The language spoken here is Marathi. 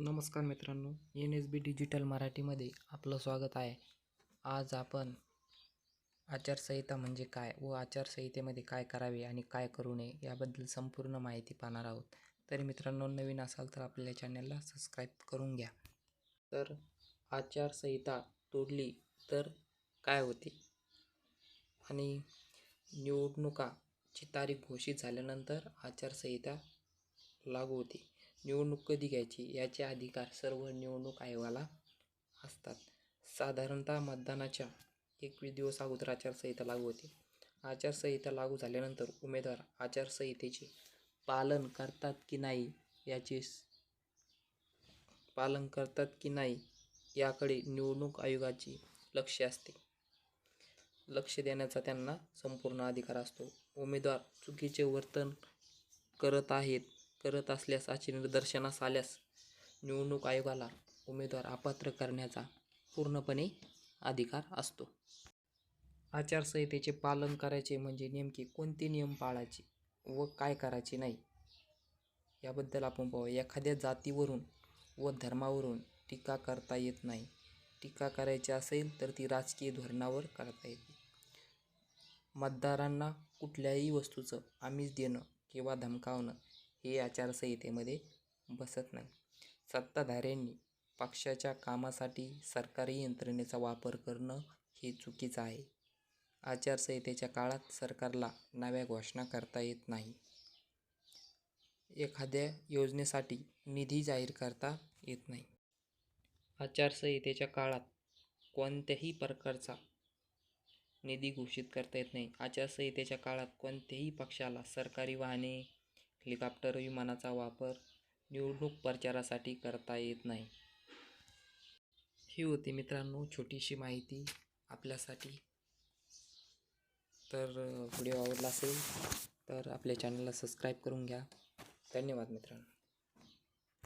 नमस्कार मित्रांनो एन एस बी डिजिटल मराठीमध्ये आपलं स्वागत आहे. आज आपण आचारसंहिता म्हणजे काय व आचारसंहितेमध्ये काय करावे आणि काय करू नये याबद्दल संपूर्ण माहिती पाहणार आहोत. तरी मित्रांनो नवीन असाल तर आपल्या चॅनलला सबस्क्राईब करून घ्या. तर आचारसंहिता तोडली तर काय होते? आणि निवडणुकाची तारीख घोषित झाल्यानंतर आचारसंहिता लागू होते. निवडणूक कधी घ्यायची याचे अधिकार सर्व निवडणूक आयोगाला असतात. साधारणतः मतदानाच्या एकवीस दिवस अगोदर आचारसंहिता लागू होते. आचारसंहिता लागू झाल्यानंतर उमेदवार आचारसंहितेचे पालन करतात की नाही याचे पालन करतात की नाही याकडे निवडणूक आयोगाची लक्ष असते. लक्ष देण्याचा त्यांना संपूर्ण अधिकार असतो. उमेदवार चुकीचे वर्तन करत आहेत करत असल्यास असे निदर्शनास आल्यास निवडणूक आयोगाला उमेदवार अपात्र करण्याचा पूर्णपणे अधिकार असतो. आचारसंहितेचे पालन करायचे म्हणजे नेमके कोणते नियम पाळायचे व काय करायचे नाही याबद्दल आपण पाहू एखाद्या जातीवरून व धर्मावरून टीका करता येत नाही. टीका करायची असेल तर ती राजकीय धोरणावर करता येते. मतदारांना कुठल्याही वस्तूचं आमिष देणं किंवा धमकावणं हे आचारसंहितेमध्ये बसत नाही. सत्ताधाऱ्यांनी पक्षाच्या कामासाठी सरकारी यंत्रणेचा वापर करणं हे चुकीचं आहे. आचारसंहितेच्या काळात सरकारला नव्या घोषणा करता येत नाही. एखाद्या योजनेसाठी निधी जाहीर करता येत नाही. आचारसंहितेच्या काळात कोणत्याही प्रकारचा निधी घोषित करता येत नाही. आचारसंहितेच्या काळात कोणत्याही पक्षाला सरकारी वाहने हेलिकॉप्टर विमानाचा वापर निवडणूक प्रचारासाठी करता येत नाही. ही होती मित्रांनो छोटीशी माहिती आपल्यासाठी. तर व्हिडिओ आवडला असेल तर आपल्या चॅनलला सबस्क्राईब करून घ्या. धन्यवाद मित्रांनो.